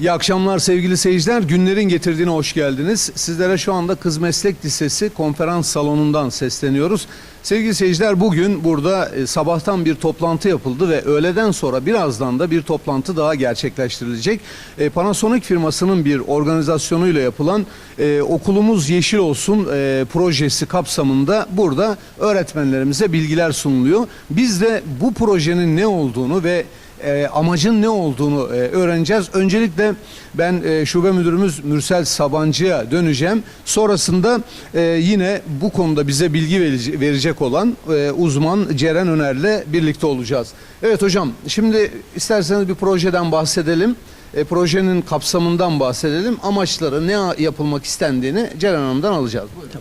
İyi akşamlar sevgili seyirciler. Günlerin getirdiğine hoş geldiniz. Sizlere şu anda Kız Meslek Lisesi konferans salonundan sesleniyoruz. Sevgili seyirciler bugün burada e, sabahtan bir toplantı yapıldı ve öğleden sonra birazdan da bir toplantı daha gerçekleştirilecek. E, Panasonic firmasının bir organizasyonuyla yapılan e, Okulumuz Yeşil Olsun e, projesi kapsamında burada öğretmenlerimize bilgiler sunuluyor. Biz de bu projenin ne olduğunu ve e, amacın ne olduğunu e, öğreneceğiz. Öncelikle ben e, şube müdürümüz Mürsel Sabancı'ya döneceğim. Sonrasında e, yine bu konuda bize bilgi verecek olan e, uzman Ceren Öner'le birlikte olacağız. Evet hocam şimdi isterseniz bir projeden bahsedelim. E, projenin kapsamından bahsedelim. Amaçları ne yapılmak istendiğini Ceren Hanım'dan alacağız. Buyurun.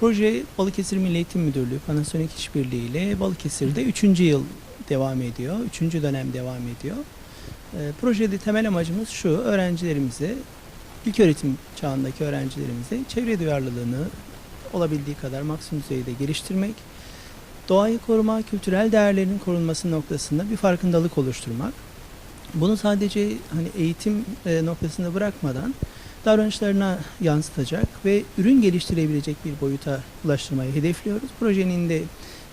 Proje Balıkesir Milli Eğitim Müdürlüğü Panasonic İşbirliği ile Balıkesir'de 3. yıl devam ediyor. 3. dönem devam ediyor. Ee, projede temel amacımız şu, öğrencilerimize, ilköğretim çağındaki öğrencilerimize çevre duyarlılığını olabildiği kadar maksimum düzeyde geliştirmek, doğayı koruma, kültürel değerlerin korunması noktasında bir farkındalık oluşturmak. Bunu sadece hani eğitim e, noktasında bırakmadan davranışlarına yansıtacak ve ürün geliştirebilecek bir boyuta ulaştırmayı hedefliyoruz. Projenin de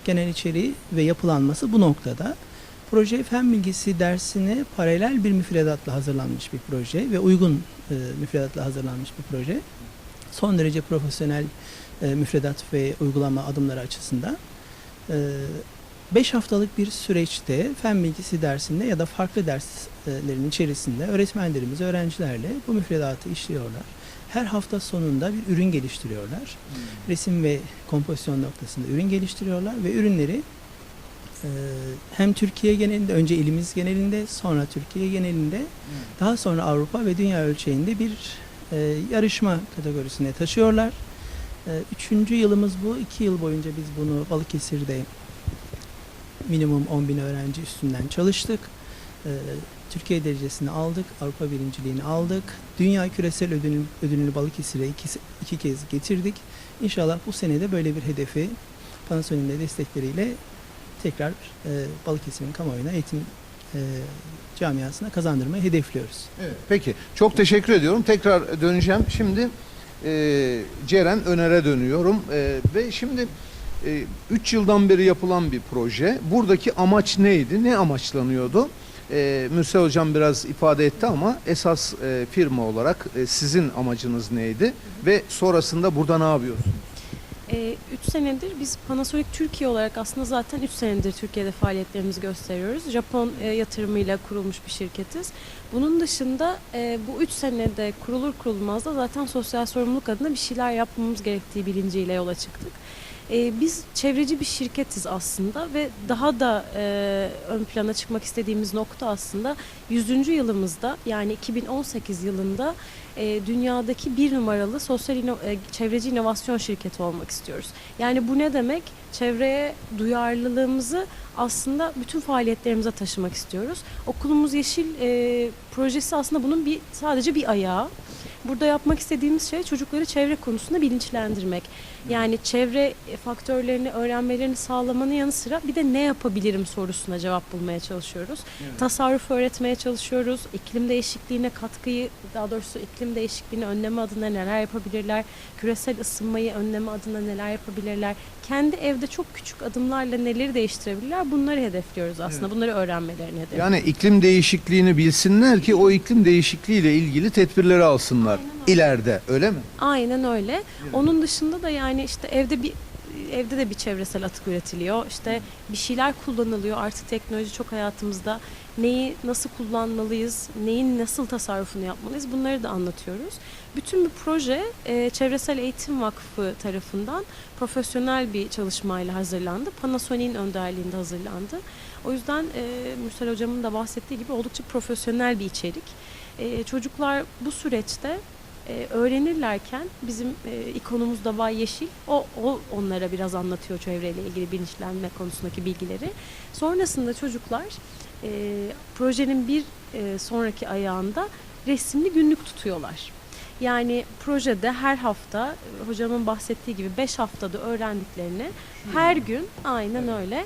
genel içeriği ve yapılanması bu noktada. Proje fen bilgisi dersine paralel bir müfredatla hazırlanmış bir proje ve uygun e, müfredatla hazırlanmış bir proje. Son derece profesyonel e, müfredat ve uygulama adımları açısından. 5 haftalık bir süreçte fen bilgisi dersinde ya da farklı derslerin içerisinde öğretmenlerimiz öğrencilerle bu müfredatı işliyorlar. Her hafta sonunda bir ürün geliştiriyorlar. Resim ve kompozisyon noktasında ürün geliştiriyorlar ve ürünleri e, hem Türkiye genelinde, önce ilimiz genelinde, sonra Türkiye genelinde, daha sonra Avrupa ve dünya ölçeğinde bir e, yarışma kategorisine taşıyorlar. E, Üçüncü yılımız bu. iki yıl boyunca biz bunu Balıkesir'de minimum 10 bin öğrenci üstünden çalıştık. Ee, Türkiye derecesini aldık, Avrupa birinciliğini aldık. Dünya küresel ödül, ödülünü Balıkesir'e iki, iki kez getirdik. İnşallah bu sene de böyle bir hedefi Panasonic'in de destekleriyle tekrar e, Balıkesir'in kamuoyuna eğitim e, camiasına kazandırmayı hedefliyoruz. Evet, peki çok teşekkür ediyorum. Tekrar döneceğim. Şimdi e, Ceren Öner'e dönüyorum E, ve şimdi 3 yıldan beri yapılan bir proje. Buradaki amaç neydi? Ne amaçlanıyordu? E, Mürsel Hocam biraz ifade etti ama esas e, firma olarak e, sizin amacınız neydi? Ve sonrasında burada ne yapıyorsunuz? 3 senedir biz Panasonic Türkiye olarak aslında zaten 3 senedir Türkiye'de faaliyetlerimizi gösteriyoruz. Japon e, yatırımıyla kurulmuş bir şirketiz. Bunun dışında e, bu 3 senede kurulur kurulmaz da zaten sosyal sorumluluk adına bir şeyler yapmamız gerektiği bilinciyle yola çıktık. E, biz çevreci bir şirketiz aslında ve daha da e, ön plana çıkmak istediğimiz nokta aslında 100. yılımızda yani 2018 yılında e, dünyadaki bir numaralı sosyal e, çevreci inovasyon şirketi olmak istiyoruz. Yani bu ne demek? Çevreye duyarlılığımızı aslında bütün faaliyetlerimize taşımak istiyoruz. Okulumuz Yeşil projesi aslında bunun bir sadece bir ayağı. Burada yapmak istediğimiz şey çocukları çevre konusunda bilinçlendirmek. Yani çevre faktörlerini öğrenmelerini sağlamanın yanı sıra bir de ne yapabilirim sorusuna cevap bulmaya çalışıyoruz. Tasarruf öğretmeye çalışıyoruz. İklim değişikliğine katkıyı, daha doğrusu iklim değişikliğini önleme adına neler yapabilirler? Küresel ısınmayı önleme adına neler yapabilirler? Kendi evde çok küçük adımlarla neleri değiştirebilirler? Bunları hedefliyoruz aslında. Bunları öğrenmelerini hedefliyoruz. Yani iklim değişikliğini bilsinler ki o iklim değişikliğiyle ilgili tedbirleri alsınlar ileride öyle mi? Aynen öyle. Onun dışında da yani işte evde bir evde de bir çevresel atık üretiliyor. İşte bir şeyler kullanılıyor. Artık teknoloji çok hayatımızda. Neyi nasıl kullanmalıyız? Neyin nasıl tasarrufunu yapmalıyız? Bunları da anlatıyoruz. Bütün bir proje e, Çevresel Eğitim Vakfı tarafından profesyonel bir çalışmayla hazırlandı. Panasonic'in önderliğinde hazırlandı. O yüzden e, Mürsel Hocam'ın da bahsettiği gibi oldukça profesyonel bir içerik. E, çocuklar bu süreçte e, öğrenirlerken bizim e, ikonumuz da Vay Yeşil. O, o onlara biraz anlatıyor çevreyle ilgili bilinçlenme konusundaki bilgileri. Sonrasında çocuklar e, projenin bir e, sonraki ayağında resimli günlük tutuyorlar. Yani projede her hafta hocamın bahsettiği gibi 5 haftada öğrendiklerini her gün aynen öyle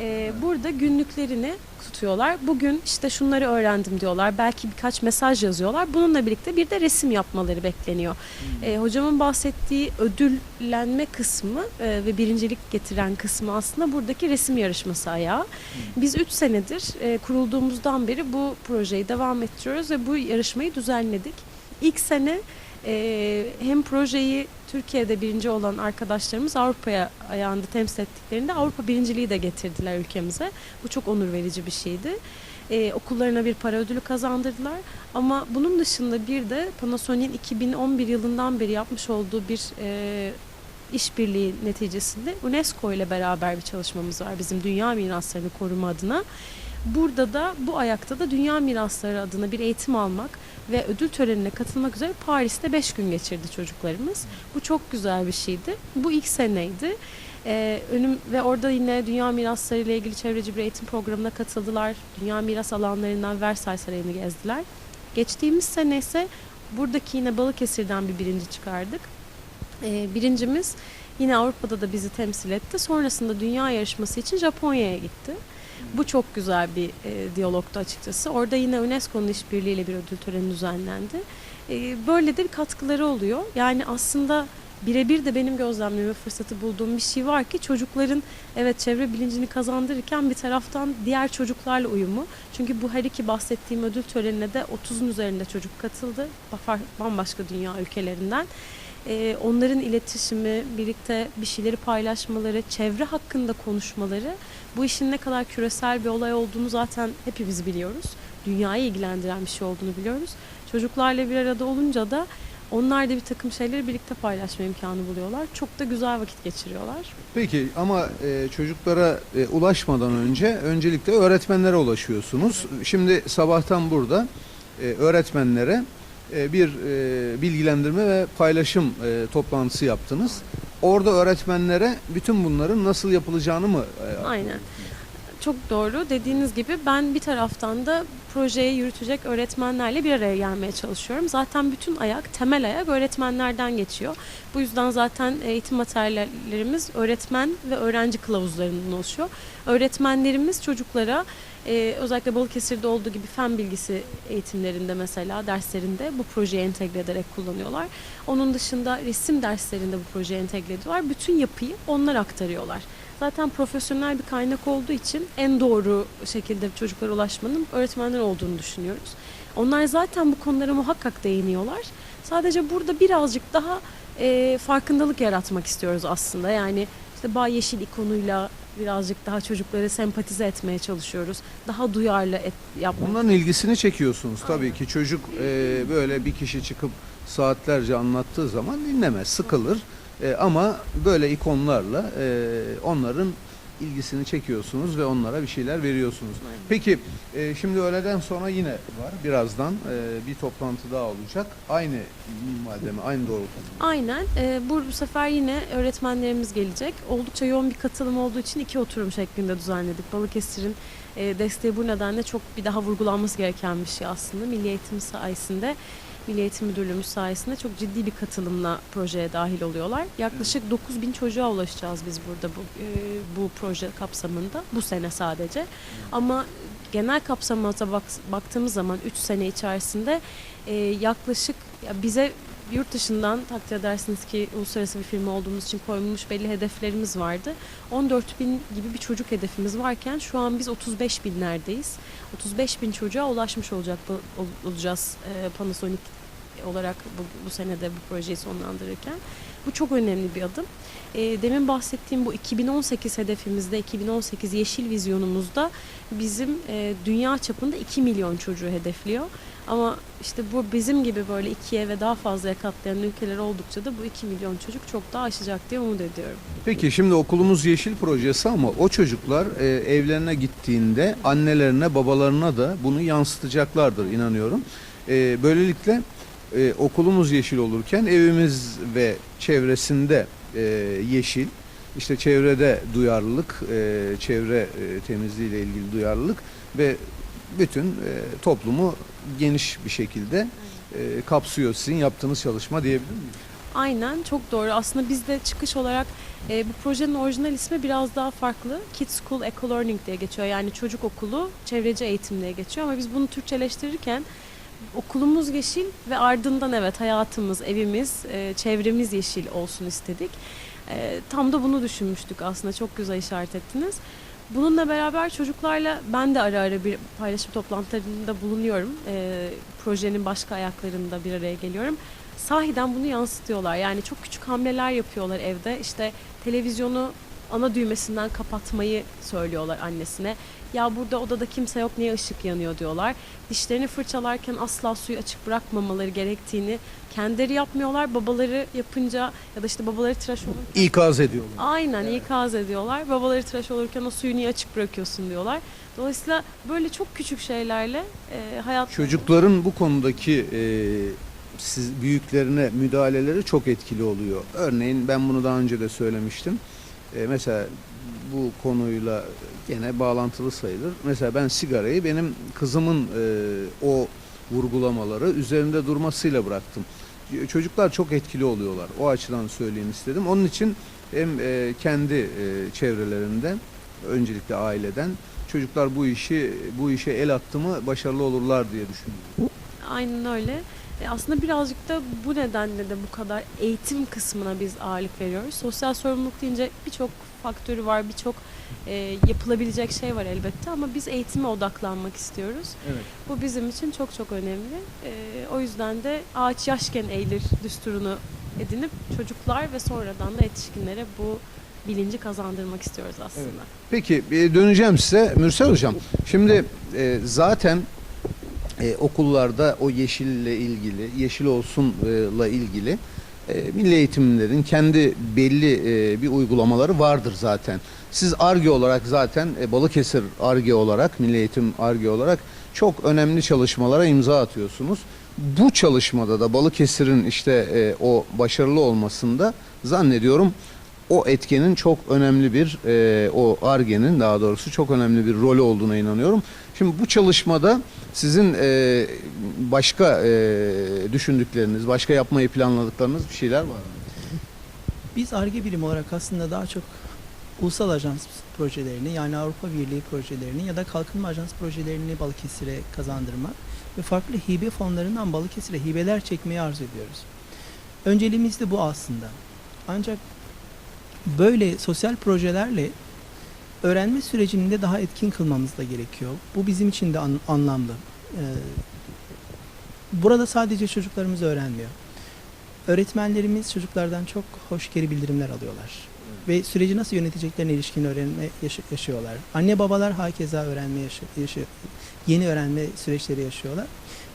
e, burada günlüklerini tutuyorlar. Bugün işte şunları öğrendim diyorlar. Belki birkaç mesaj yazıyorlar. Bununla birlikte bir de resim yapmaları bekleniyor. E, hocamın bahsettiği ödüllenme kısmı e, ve birincilik getiren kısmı aslında buradaki resim yarışması ayağı. Biz 3 senedir e, kurulduğumuzdan beri bu projeyi devam ettiriyoruz ve bu yarışmayı düzenledik. İlk sene e, hem projeyi Türkiye'de birinci olan arkadaşlarımız Avrupa'ya ayağında temsil ettiklerinde Avrupa birinciliği de getirdiler ülkemize. Bu çok onur verici bir şeydi. E, okullarına bir para ödülü kazandırdılar. Ama bunun dışında bir de Panasonic'in 2011 yılından beri yapmış olduğu bir e, işbirliği neticesinde UNESCO ile beraber bir çalışmamız var bizim dünya miraslarını koruma adına. Burada da bu ayakta da dünya mirasları adına bir eğitim almak ve ödül törenine katılmak üzere Paris'te 5 gün geçirdi çocuklarımız. Bu çok güzel bir şeydi. Bu ilk seneydi. Ee, önüm ve orada yine dünya mirasları ile ilgili çevreci bir eğitim programına katıldılar. Dünya miras alanlarından Versailles Sarayı'nı gezdiler. Geçtiğimiz sene ise buradaki yine Balıkesir'den bir birinci çıkardık. Ee, birincimiz yine Avrupa'da da bizi temsil etti. Sonrasında dünya yarışması için Japonya'ya gitti. Bu çok güzel bir e, diyalogtu açıkçası. Orada yine UNESCO'nun işbirliğiyle bir ödül töreni düzenlendi. E, böyle de bir katkıları oluyor. Yani aslında birebir de benim gözlemleme fırsatı bulduğum bir şey var ki çocukların evet çevre bilincini kazandırırken bir taraftan diğer çocuklarla uyumu. Çünkü bu her iki bahsettiğim ödül törenine de 30'un üzerinde çocuk katıldı. Ba- Bambaşka dünya ülkelerinden. Ee, onların iletişimi, birlikte bir şeyleri paylaşmaları, çevre hakkında konuşmaları bu işin ne kadar küresel bir olay olduğunu zaten hepimiz biliyoruz. Dünyayı ilgilendiren bir şey olduğunu biliyoruz. Çocuklarla bir arada olunca da onlar da bir takım şeyleri birlikte paylaşma imkanı buluyorlar. Çok da güzel vakit geçiriyorlar. Peki ama e, çocuklara e, ulaşmadan önce öncelikle öğretmenlere ulaşıyorsunuz. Şimdi sabahtan burada e, öğretmenlere e, bir e, bilgilendirme ve paylaşım e, toplantısı yaptınız. Orada öğretmenlere bütün bunların nasıl yapılacağını mı? e, Aynen. Çok doğru. Dediğiniz gibi ben bir taraftan da projeyi yürütecek öğretmenlerle bir araya gelmeye çalışıyorum. Zaten bütün ayak, temel ayak öğretmenlerden geçiyor. Bu yüzden zaten eğitim materyallerimiz öğretmen ve öğrenci kılavuzlarından oluşuyor. Öğretmenlerimiz çocuklara e, özellikle Balıkesir'de olduğu gibi fen bilgisi eğitimlerinde mesela derslerinde bu projeyi entegre ederek kullanıyorlar. Onun dışında resim derslerinde bu projeyi entegre ediyorlar. Bütün yapıyı onlar aktarıyorlar. Zaten profesyonel bir kaynak olduğu için en doğru şekilde çocuklara ulaşmanın öğretmenler olduğunu düşünüyoruz. Onlar zaten bu konulara muhakkak değiniyorlar. Sadece burada birazcık daha e, farkındalık yaratmak istiyoruz aslında. Yani işte Bay Yeşil ikonuyla birazcık daha çocukları sempatize etmeye çalışıyoruz. Daha duyarlı et, yapmak. Onların ilgisini çekiyorsunuz tabii ki. Çocuk e, böyle bir kişi çıkıp saatlerce anlattığı zaman dinlemez, sıkılır. E, ama böyle ikonlarla e, onların ilgisini çekiyorsunuz ve onlara bir şeyler veriyorsunuz. Aynen. Peki e, şimdi öğleden sonra yine var. Birazdan e, bir toplantı daha olacak. Aynı minvalde mi? Aynı doğrultuda mı? Aynen. Ee, bu, bu sefer yine öğretmenlerimiz gelecek. Oldukça yoğun bir katılım olduğu için iki oturum şeklinde düzenledik. Balıkesir'in e, desteği bu nedenle çok bir daha vurgulanması gereken bir şey aslında. Milli Eğitim sayesinde, Milli Eğitim Müdürlüğümüz sayesinde çok ciddi bir katılımla projeye dahil oluyorlar. Yaklaşık 9 bin çocuğa ulaşacağız biz burada bu, e, bu proje kapsamında. Bu sene sadece. Ama genel kapsamata bak, baktığımız zaman 3 sene içerisinde e, yaklaşık ya bize yurt dışından takdir edersiniz ki uluslararası bir firma olduğumuz için koyulmuş belli hedeflerimiz vardı. 14 bin gibi bir çocuk hedefimiz varken şu an biz 35 binlerdeyiz. 35 bin çocuğa ulaşmış olacak olacağız e, Panasonic olarak bu, bu senede bu projeyi sonlandırırken. Bu çok önemli bir adım. E, demin bahsettiğim bu 2018 hedefimizde, 2018 yeşil vizyonumuzda bizim e, dünya çapında 2 milyon çocuğu hedefliyor. Ama işte bu bizim gibi böyle ikiye ve daha fazlaya katlayan ülkeler oldukça da bu 2 milyon çocuk çok daha aşacak diye umut ediyorum. Peki şimdi okulumuz yeşil projesi ama o çocuklar e, evlerine gittiğinde annelerine babalarına da bunu yansıtacaklardır inanıyorum. E, böylelikle e, okulumuz yeşil olurken evimiz ve çevresinde e, yeşil, işte çevrede duyarlılık, e, çevre e, temizliği ile ilgili duyarlılık ve bütün e, toplumu geniş bir şekilde e, kapsıyor sizin yaptığınız çalışma diyebilir miyiz? Aynen çok doğru. Aslında biz de çıkış olarak e, bu projenin orijinal ismi biraz daha farklı. Kids School Eco Learning diye geçiyor. Yani çocuk okulu çevreci eğitim diye geçiyor. Ama biz bunu Türkçeleştirirken okulumuz yeşil ve ardından evet hayatımız, evimiz, e, çevremiz yeşil olsun istedik. E, tam da bunu düşünmüştük aslında. Çok güzel işaret ettiniz. Bununla beraber çocuklarla ben de ara ara bir paylaşım toplantılarında bulunuyorum. E, projenin başka ayaklarında bir araya geliyorum sahiden bunu yansıtıyorlar. Yani çok küçük hamleler yapıyorlar evde. İşte televizyonu ana düğmesinden kapatmayı söylüyorlar annesine. Ya burada odada kimse yok niye ışık yanıyor diyorlar. Dişlerini fırçalarken asla suyu açık bırakmamaları gerektiğini kendileri yapmıyorlar. Babaları yapınca ya da işte babaları tıraş olurken İkaz ediyorlar. Aynen ikaz ediyorlar. Babaları tıraş olurken o suyu niye açık bırakıyorsun diyorlar. Dolayısıyla böyle çok küçük şeylerle e, hayat Çocukların bu konudaki e, siz büyüklerine müdahaleleri çok etkili oluyor. Örneğin ben bunu daha önce de söylemiştim. E, mesela bu konuyla gene bağlantılı sayılır. Mesela ben sigarayı benim kızımın e, o vurgulamaları üzerinde durmasıyla bıraktım. Çocuklar çok etkili oluyorlar. O açıdan söyleyeyim istedim. Onun için hem e, kendi e, çevrelerinde öncelikle aileden çocuklar bu işi bu işe el attı mı başarılı olurlar diye düşünüyorum. Aynen öyle. E, aslında birazcık da bu nedenle de bu kadar eğitim kısmına biz ağırlık veriyoruz. Sosyal sorumluluk deyince birçok faktörü var, birçok e, yapılabilecek şey var elbette ama biz eğitime odaklanmak istiyoruz. Evet. Bu bizim için çok çok önemli. E, o yüzden de ağaç yaşken eğilir düsturunu edinip çocuklar ve sonradan da yetişkinlere bu bilinci kazandırmak istiyoruz aslında. Peki e, döneceğim size Mürsel Hocam. Şimdi e, zaten e, okullarda o yeşille ilgili, yeşil olsunla ilgili e, milli eğitimlerin kendi belli e, bir uygulamaları vardır zaten. Siz ARGE olarak zaten e, Balıkesir ARGE olarak, Milli Eğitim ARGE olarak çok önemli çalışmalara imza atıyorsunuz. Bu çalışmada da Balıkesir'in işte e, o başarılı olmasında zannediyorum o etkenin çok önemli bir e, o ARGE'nin daha doğrusu çok önemli bir rolü olduğuna inanıyorum. Şimdi bu çalışmada sizin e, başka e, düşündükleriniz, başka yapmayı planladıklarınız bir şeyler var mı? Biz ARGE birim olarak aslında daha çok ulusal ajans projelerini yani Avrupa Birliği projelerini ya da kalkınma ajans projelerini Balıkesir'e kazandırmak ve farklı hibe fonlarından Balıkesir'e hibeler çekmeyi arzu ediyoruz. Önceliğimiz de bu aslında. Ancak böyle sosyal projelerle öğrenme sürecini de daha etkin kılmamız da gerekiyor. Bu bizim için de an- anlamlı. Ee, burada sadece çocuklarımız öğrenmiyor. Öğretmenlerimiz çocuklardan çok hoş geri bildirimler alıyorlar. Ve süreci nasıl yöneteceklerine ilişkin öğrenme yaşı- yaşıyorlar. Anne babalar hakeza öğrenme yaşı- yaşı- yeni öğrenme süreçleri yaşıyorlar.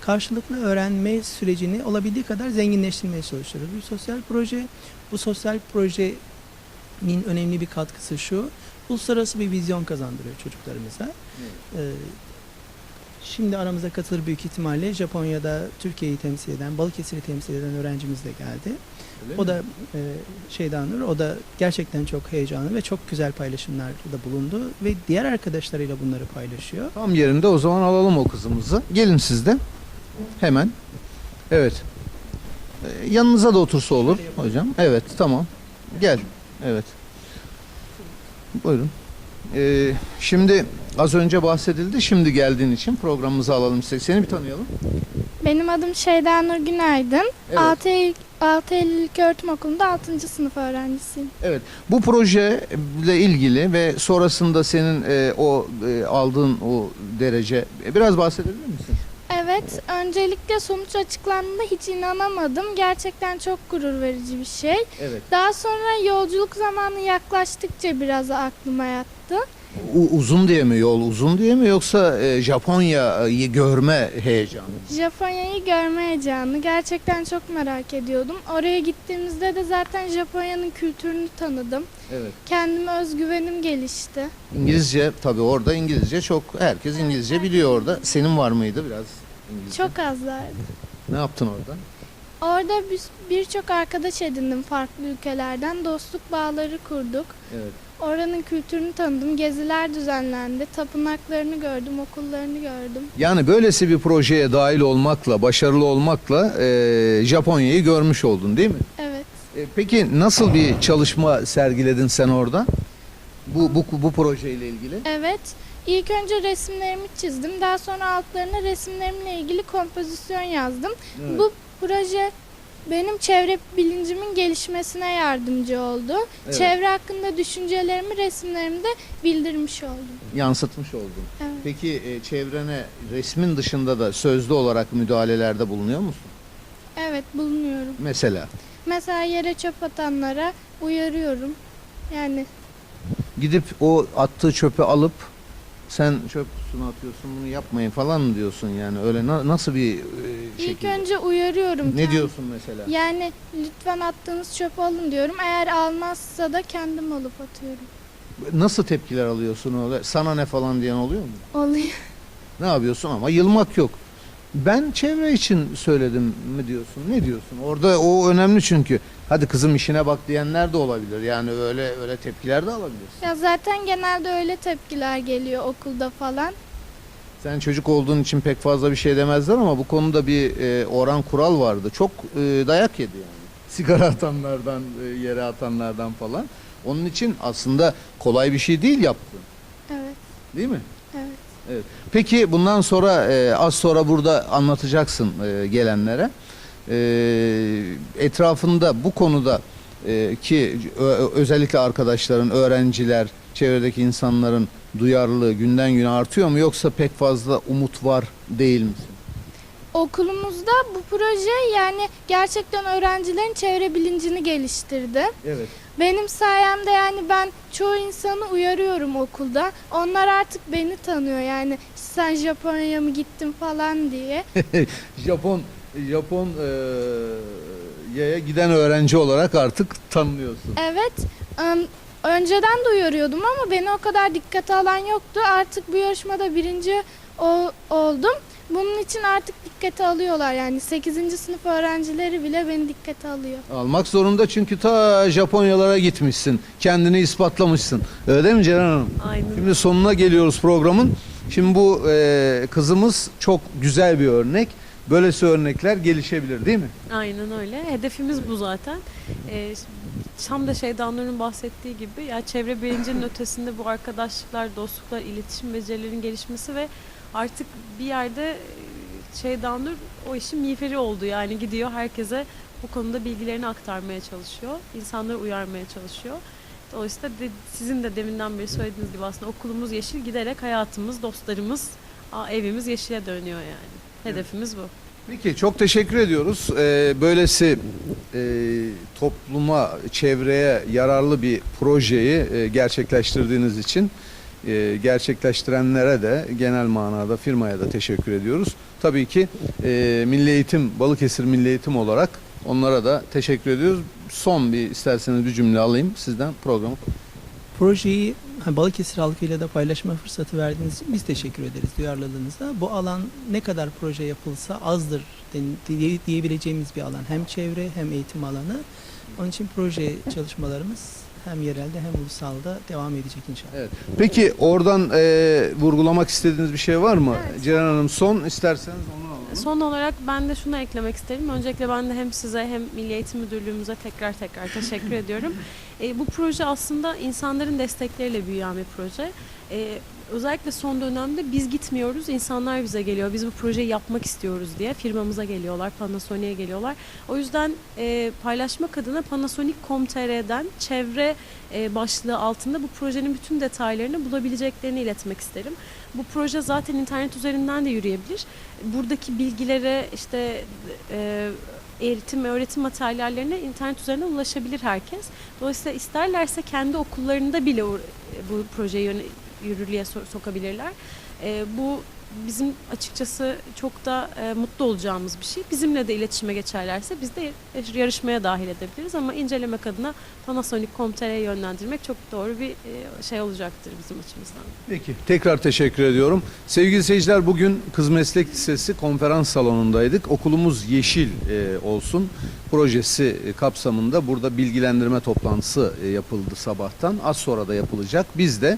Karşılıklı öğrenme sürecini olabildiği kadar zenginleştirmeye çalışıyoruz. Bir sosyal proje, bu sosyal projenin önemli bir katkısı şu, uluslararası bir vizyon kazandırıyor çocuklarımıza. Ee, Şimdi aramıza katılır büyük ihtimalle Japonya'da Türkiye'yi temsil eden, Balıkesir'i temsil eden öğrencimiz de geldi. O da e, şeyden Nur, o da gerçekten çok heyecanlı ve çok güzel paylaşımlarda bulundu ve diğer arkadaşlarıyla bunları paylaşıyor. Tam yerinde o zaman alalım o kızımızı. Gelin siz de. Hemen. Evet. Ee, yanınıza da otursa olur hocam. Evet tamam. Gel. Evet. Buyurun. Ee, şimdi az önce bahsedildi. Şimdi geldiğin için programımızı alalım size. Seni bir tanıyalım. Benim adım Şeyda Nur Günaydın. Evet. 6 Eylül, 6 Eylül İlköğretim Okulu'nda 6. sınıf öğrencisiyim. Evet. Bu projeyle ilgili ve sonrasında senin e, o e, aldığın o derece e, biraz bahsedebilir misin? Evet, öncelikle sonuç açıklandığında hiç inanamadım. Gerçekten çok gurur verici bir şey. Evet. Daha sonra yolculuk zamanı yaklaştıkça biraz aklıma yattı. U- uzun diye mi yol uzun diye mi yoksa e, Japonya'yı görme heyecanı? Japonya'yı görme heyecanı gerçekten çok merak ediyordum. Oraya gittiğimizde de zaten Japonya'nın kültürünü tanıdım. Evet. Kendime özgüvenim gelişti. İngilizce tabii orada İngilizce çok herkes İngilizce biliyor orada. Senin var mıydı biraz İngilizce? Çok azlardı. Ne yaptın orada? Orada birçok arkadaş edindim farklı ülkelerden. Dostluk bağları kurduk. Evet. Oranın kültürünü tanıdım. Geziler düzenlendi. Tapınaklarını gördüm, okullarını gördüm. Yani böylesi bir projeye dahil olmakla, başarılı olmakla e, Japonya'yı görmüş oldun değil mi? Evet. E, peki nasıl bir çalışma sergiledin sen orada? Bu bu bu projeyle ilgili? Evet. İlk önce resimlerimi çizdim. Daha sonra altlarına resimlerimle ilgili kompozisyon yazdım. Bu proje benim çevre bilincimin gelişmesine yardımcı oldu. Evet. Çevre hakkında düşüncelerimi resimlerimde bildirmiş oldum. yansıtmış oldun. Evet. Peki e, çevrene resmin dışında da sözlü olarak müdahalelerde bulunuyor musun? Evet bulunuyorum. Mesela Mesela yere çöp atanlara uyarıyorum. Yani gidip o attığı çöpü alıp sen çöp kutusuna atıyorsun bunu yapmayın falan mı diyorsun yani öyle na- nasıl bir e, ilk şekilde? önce uyarıyorum. Ne diyorsun mesela? Yani lütfen attığınız çöpü alın diyorum. Eğer almazsa da kendim alıp atıyorum. Nasıl tepkiler alıyorsun öyle? Sana ne falan diyen oluyor mu? Oluyor. Ne yapıyorsun ama yılmak yok. Ben çevre için söyledim mi diyorsun? Ne diyorsun? Orada o önemli çünkü. Hadi kızım işine bak diyenler de olabilir. Yani öyle öyle tepkiler de alabilirsin. Ya zaten genelde öyle tepkiler geliyor okulda falan. Sen çocuk olduğun için pek fazla bir şey demezler ama bu konuda bir e, oran kural vardı. Çok e, dayak yedi yani. Sigara atanlardan, e, yere atanlardan falan. Onun için aslında kolay bir şey değil yaptın. Evet. Değil mi? Evet. Peki bundan sonra e, az sonra burada anlatacaksın e, gelenlere. E, etrafında bu konuda e, ki ö- özellikle arkadaşların, öğrenciler, çevredeki insanların duyarlılığı günden güne artıyor mu yoksa pek fazla umut var değil misin? Okulumuzda bu proje yani gerçekten öğrencilerin çevre bilincini geliştirdi. Evet. Benim sayemde yani ben çoğu insanı uyarıyorum okulda. Onlar artık beni tanıyor yani sen Japonya'ya mı gittin falan diye. Japon Japon e, yaya giden öğrenci olarak artık tanınıyorsun. Evet. ım, Önceden de uyarıyordum ama beni o kadar dikkate alan yoktu. Artık bu yarışmada birinci o- oldum. Bunun için artık dikkate alıyorlar. Yani 8. sınıf öğrencileri bile beni dikkate alıyor. Almak zorunda çünkü ta Japonyalara gitmişsin. Kendini ispatlamışsın. Öyle mi Ceren Hanım? Aynen. Şimdi sonuna geliyoruz programın. Şimdi bu e, kızımız çok güzel bir örnek. Böylesi örnekler gelişebilir değil mi? Aynen öyle. Hedefimiz bu zaten. Ee, tam da Şeyda Nur'un bahsettiği gibi ya çevre bilincinin ötesinde bu arkadaşlıklar, dostluklar, iletişim becerilerinin gelişmesi ve artık bir yerde e, Şeyda Nur o işin miğferi oldu. Yani gidiyor herkese bu konuda bilgilerini aktarmaya çalışıyor. insanları uyarmaya çalışıyor. Dolayısıyla de, sizin de deminden beri söylediğiniz gibi aslında okulumuz yeşil giderek hayatımız, dostlarımız, evimiz yeşile dönüyor yani. Hedefimiz bu. Peki çok teşekkür ediyoruz. Ee, böylesi e, topluma, çevreye yararlı bir projeyi e, gerçekleştirdiğiniz için e, gerçekleştirenlere de genel manada firmaya da teşekkür ediyoruz. Tabii ki e, Milli Eğitim, Balıkesir Milli Eğitim olarak onlara da teşekkür ediyoruz. Son bir isterseniz bir cümle alayım sizden programı. Projeyi Balıkesir halkıyla da paylaşma fırsatı verdiğiniz için biz teşekkür ederiz duyarlılığınızda. Bu alan ne kadar proje yapılsa azdır diyebileceğimiz bir alan. Hem çevre hem eğitim alanı. Onun için proje çalışmalarımız hem yerelde hem ulusalda devam edecek inşallah. Evet. Peki oradan e, vurgulamak istediğiniz bir şey var mı? Evet. Ceren Hanım son isterseniz onu alalım. Son olarak ben de şunu eklemek isterim. Öncelikle ben de hem size hem Milli Eğitim Müdürlüğümüze tekrar tekrar teşekkür ediyorum. E, bu proje aslında insanların destekleriyle büyüyen bir proje. E, özellikle son dönemde biz gitmiyoruz, insanlar bize geliyor. Biz bu projeyi yapmak istiyoruz diye firmamıza geliyorlar, Panasonic'e geliyorlar. O yüzden e, paylaşmak adına Panasonic.com.tr'den çevre e, başlığı altında bu projenin bütün detaylarını bulabileceklerini iletmek isterim. Bu proje zaten internet üzerinden de yürüyebilir. Buradaki bilgilere işte e, eğitim ve öğretim materyallerine internet üzerinden ulaşabilir herkes. Dolayısıyla isterlerse kendi okullarında bile bu projeyi yürürlüğe so- sokabilirler. E, bu bizim açıkçası çok da e, mutlu olacağımız bir şey. Bizimle de iletişime geçerlerse biz de yarışmaya dahil edebiliriz ama incelemek adına Panasonic.com.tr'ye yönlendirmek çok doğru bir e, şey olacaktır bizim açımızdan. Peki. Tekrar teşekkür ediyorum. Sevgili seyirciler bugün Kız Meslek Lisesi konferans salonundaydık. Okulumuz yeşil e, olsun projesi e, kapsamında burada bilgilendirme toplantısı e, yapıldı sabahtan. Az sonra da yapılacak. Biz de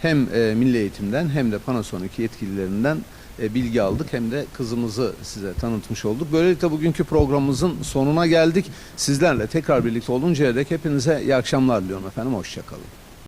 hem e, Milli Eğitim'den hem de Panasonic yetkililerinden bilgi aldık hem de kızımızı size tanıtmış olduk. Böylelikle bugünkü programımızın sonuna geldik. Sizlerle tekrar birlikte oluncaya dek hepinize iyi akşamlar diliyorum efendim. Hoşçakalın.